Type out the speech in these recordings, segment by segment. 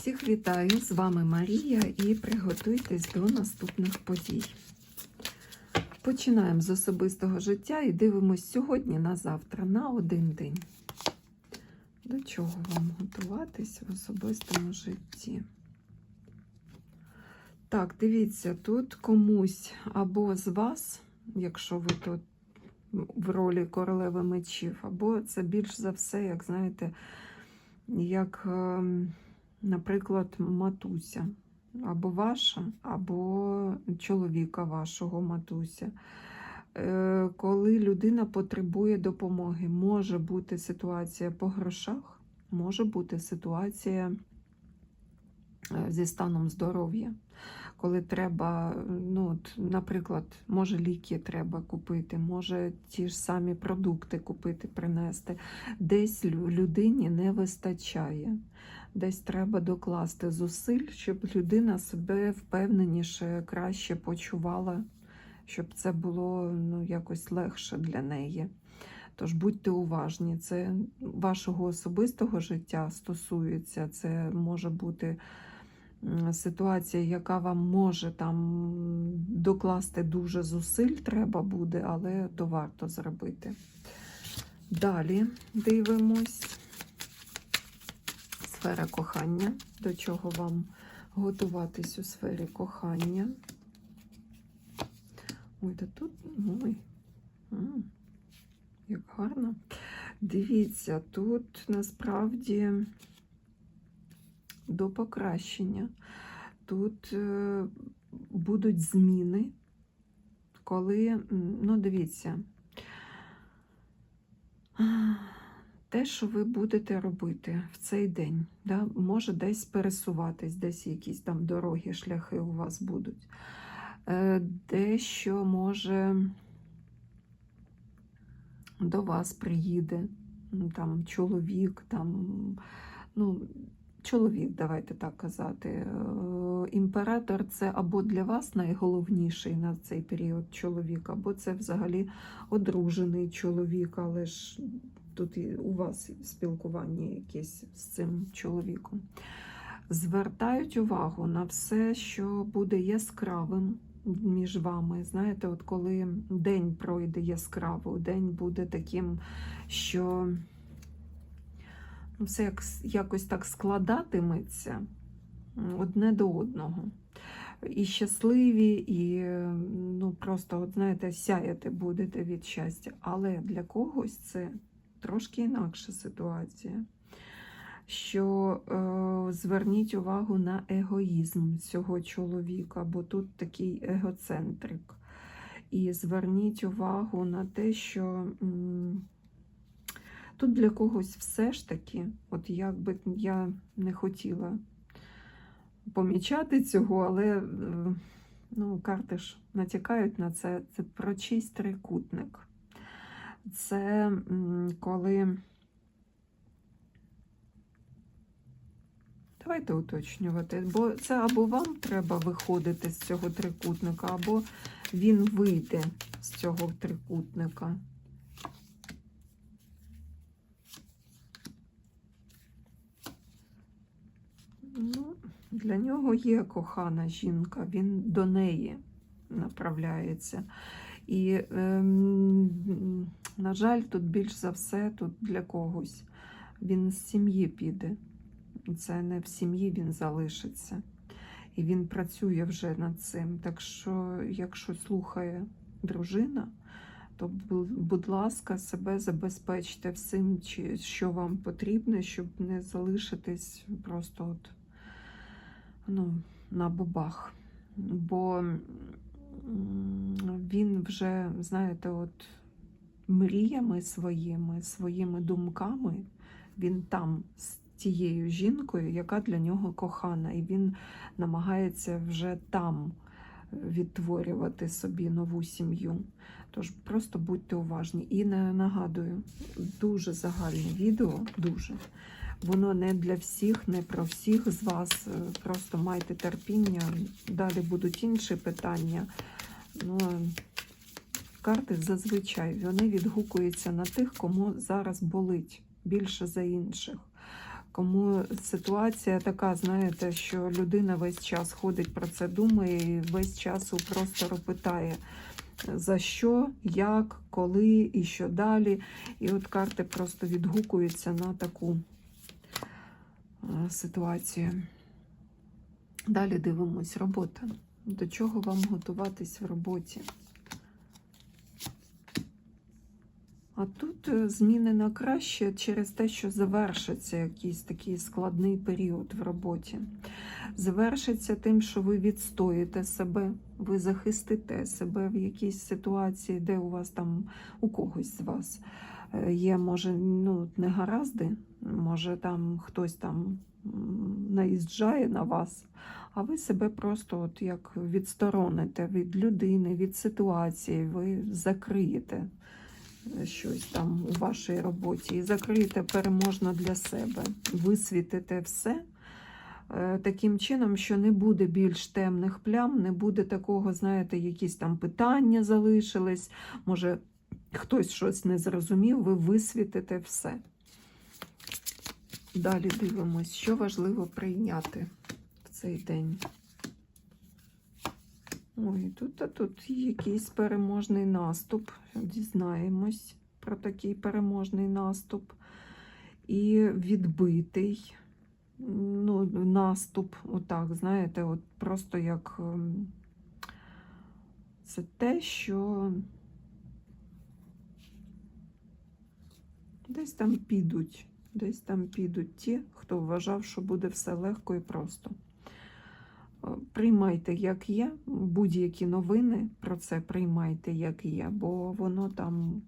Всіх вітаю! З вами Марія і приготуйтесь до наступних подій. Починаємо з особистого життя і дивимось сьогодні на завтра, на один день. До чого вам готуватись в особистому житті? Так, дивіться, тут комусь або з вас, якщо ви тут в ролі королеви мечів, або це більш за все, як знаєте, як, ем, наприклад, матуся. Або ваша, або чоловіка вашого матуся. Е, Коли людина потребує допомоги, може бути ситуація по грошах, може бути ситуація е, зі станом здоров'я. Коли треба, ну, от, наприклад, може ліки треба купити, може ті ж самі продукти купити, принести. Десь людині не вистачає. Десь треба докласти зусиль, щоб людина себе впевненіше, краще почувала, щоб це було ну, якось легше для неї. Тож будьте уважні, це вашого особистого життя стосується, це може бути ситуація, яка вам може там докласти дуже зусиль, треба буде, але то варто зробити. Далі дивимось. Сфера кохання. До чого вам готуватись у сфері кохання? Ой, та тут, ой, як гарно. Дивіться, тут насправді до покращення. Тут е, будуть зміни, коли, ну, дивіться, те, що ви будете робити в цей день, да? може десь пересуватись, десь якісь там дороги, шляхи у вас будуть. Е, Дещо може до вас приїде там чоловік, там, ну, чоловік, давайте так казати. Е, Імператор це або для вас найголовніший на цей період чоловік, або це взагалі одружений чоловік, але ж тут у вас спілкування якесь з цим чоловіком. Звертають увагу на все, що буде яскравим між вами. Знаєте, от коли день пройде яскраво, день буде таким, що ну, все як, якось так складатиметься одне до одного. І щасливі, і ну, просто, от, знаєте, сяяти будете від щастя. Але для когось це трошки інакша ситуація. Що е, зверніть увагу на егоїзм цього чоловіка, бо тут такий егоцентрик. І зверніть увагу на те, що м, тут для когось все ж таки, от як би я не хотіла помічати цього, але е, ну, карти ж натякають на це. Це про чийсь трикутник. Це коли. Давайте уточнювати, бо це або вам треба виходити з цього трикутника, або він вийде з цього трикутника. Ну, для нього є кохана жінка, він до неї направляється. І, ем, на жаль, тут більш за все, тут для когось він з сім'ї піде. Це не в сім'ї він залишиться. І він працює вже над цим. Так що, якщо слухає дружина, то, будь ласка, себе забезпечте всім, що вам потрібно, щоб не залишитись просто от, ну, на бобах. Бо він вже, знаєте, от мріями своїми, своїми думками, він там з тією жінкою, яка для нього кохана, і він намагається вже там відтворювати собі нову сім'ю. Тож просто будьте уважні. І нагадую, дуже загальне відео, дуже. Воно не для всіх, не про всіх з вас. Е, Просто майте терпіння. Далі будуть інші питання. Ну, карти зазвичай вони відгукуються на тих, кому зараз болить більше за інших. Кому ситуація така, знаєте, що людина весь час ходить про це, думає і весь час у простору питає, за що, як, коли і що далі. І от карти просто відгукуються на таку ситуацію. Далі дивимось, робота. До чого вам готуватись в роботі? А тут е, зміни на краще через те, що завершиться якийсь такий складний період в роботі. Завершиться тим, що ви відстоїте себе, ви захистите себе в якійсь ситуації, де у вас там у когось з вас е, є, може, ну, негаразди, може там хтось там наїжджає на вас, а ви себе просто от як відстороните від людини, від ситуації, ви закриєте щось там у вашій роботі і закриєте переможно для себе, висвітите все е, таким чином, що не буде більш темних плям, не буде такого, знаєте, якісь там питання залишились, може хтось щось не зрозумів, ви висвітите все. Далі дивимось, що важливо прийняти в цей день. Ой, тут, а тут якийсь переможний наступ. Дізнаємось про такий переможний наступ. І відбитий ну, наступ, отак, знаєте, от просто як ем, це те, що десь там підуть, десь там підуть ті, хто вважав, що буде все легко і просто. Е, Приймайте, як є, будь-які новини про це приймайте, як є, бо воно там,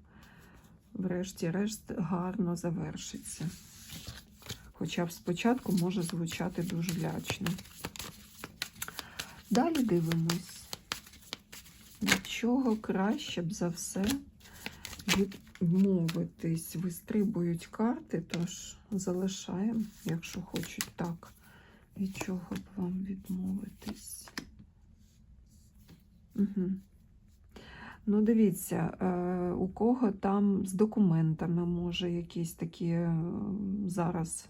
врешті-решт, гарно завершиться. Хоча б спочатку може звучати дуже лячно. Далі дивимось, від чого краще б за все відмовитись. Вистрибують карти, тож залишаємо, якщо хочуть так. Від чого б вам відмовитись? Угу. Ну, дивіться, е, у кого там з документами, може, якісь такі е, зараз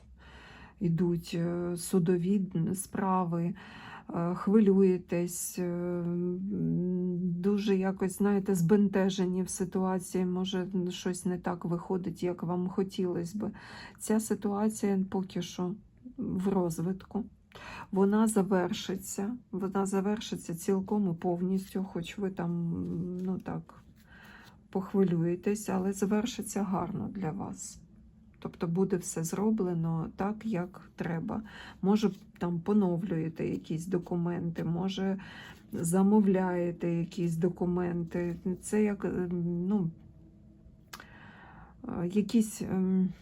йдуть е, судові справи, хвилюєтесь, е, дуже якось, знаєте, збентежені в ситуації, може, щось не так виходить, як вам хотілося би. Ця ситуація поки що в розвитку. Вона завершиться, вона завершиться цілком і повністю, хоч ви там, ну так, похвилюєтесь, але завершиться гарно для вас. Тобто буде все зроблено так, як треба. Може, там поновлюєте якісь документи, може замовляєте якісь документи. Це як, ем, ну, е, якісь ем,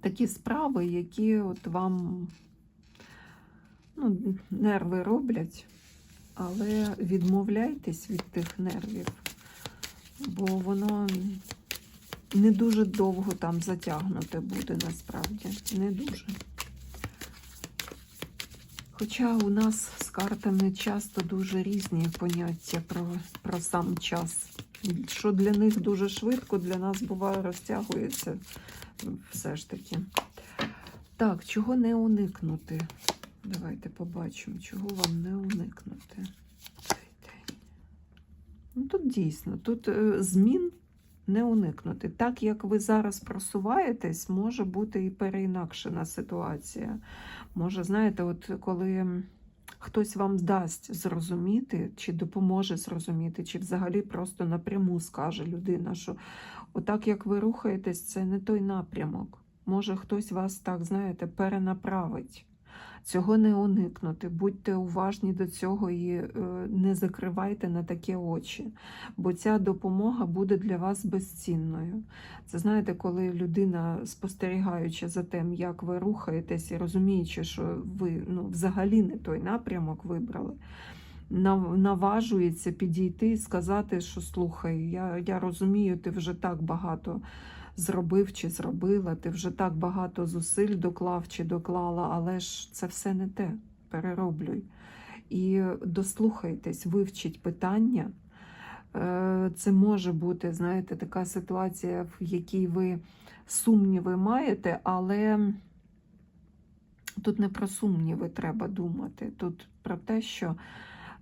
такі справи, які от вам ну, нерви роблять, але відмовляйтесь від тих нервів, бо воно не дуже довго там затягнуте буде насправді. Не дуже. Хоча у нас з картами часто дуже різні поняття про, про сам час. Що для них дуже швидко, для нас буває розтягується все ж таки. Так, чого не уникнути? Давайте побачимо, чого вам не уникнути. Ну, тут дійсно, тут е, змін не уникнути. Так як ви зараз просуваєтесь, може бути і переінакшена ситуація. Може, знаєте, от коли хтось вам дасть зрозуміти, чи допоможе зрозуміти, чи взагалі просто напряму скаже людина, що отак як ви рухаєтесь, це не той напрямок. Може, хтось вас так, знаєте, перенаправить. Цього не уникнути. Будьте уважні до цього і е, не закривайте на таке очі, бо ця допомога буде для вас безцінною. Це знаєте, коли людина, спостерігаючи за тим, як ви рухаєтесь, і розуміючи, що ви ну, взагалі не той напрямок вибрали, наважується підійти і сказати, що слухай, я, я розумію, ти вже так багато зробив чи зробила, ти вже так багато зусиль доклав чи доклала, але ж це все не те. Перероблюй. І дослухайтесь, вивчіть питання. Е, Це може бути, знаєте, така ситуація, в якій ви сумніви маєте, але Тут не про сумніви треба думати. Тут про те, що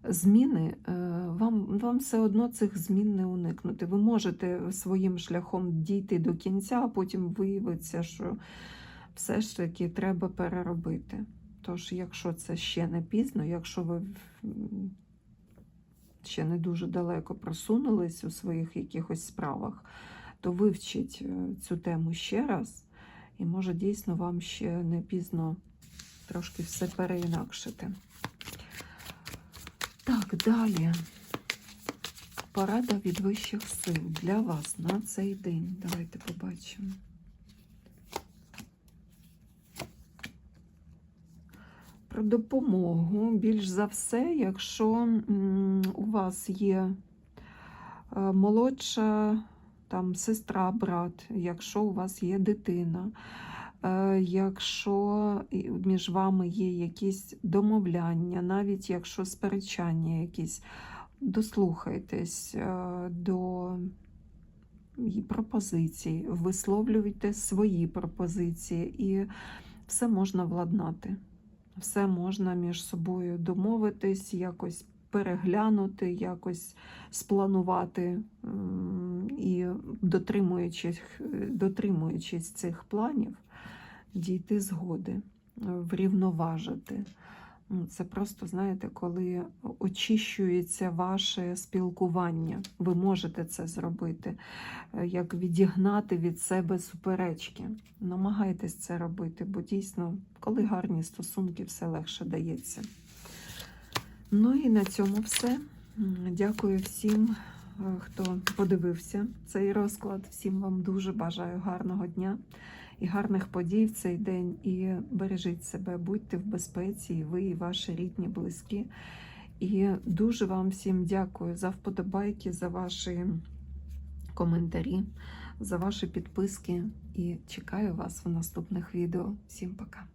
зміни е, вам, вам все одно цих змін не уникнути. Ви можете своїм шляхом дійти до кінця, а потім виявиться, що все ж таки треба переробити. Тож, якщо це ще не пізно, якщо ви ще не дуже далеко просунулись у своїх якихось справах, то вивчіть е, цю тему ще раз, і може дійсно вам ще не пізно трошки все переінакшити. Так, далі. Порада від вищих сил для вас на цей день. Давайте побачимо. Про допомогу. Більш за все, якщо у вас є е, молодша там, сестра, брат, якщо у вас є дитина, якщо між вами є якісь домовляння, навіть якщо сперечання якісь, дослухайтесь е, до пропозицій, висловлюйте свої пропозиції, і все можна владнати. Все можна між собою домовитись, якось переглянути, якось спланувати і дотримуючись, дотримуючись цих планів, дійти згоди, е, врівноважити. Це просто, знаєте, коли очищується ваше спілкування. Ви можете це зробити, е, як відігнати від себе суперечки. Намагайтесь це робити, бо дійсно, коли гарні стосунки, все легше дається. Ну і на цьому все. Дякую всім, е, хто подивився цей розклад. Всім вам дуже бажаю гарного дня і гарних подій в цей день. І бережіть себе, будьте в безпеці, і ви, і ваші рідні, близькі. І дуже вам всім дякую за вподобайки, за ваші коментарі, за ваші підписки. І чекаю вас в наступних відео. Всім пока!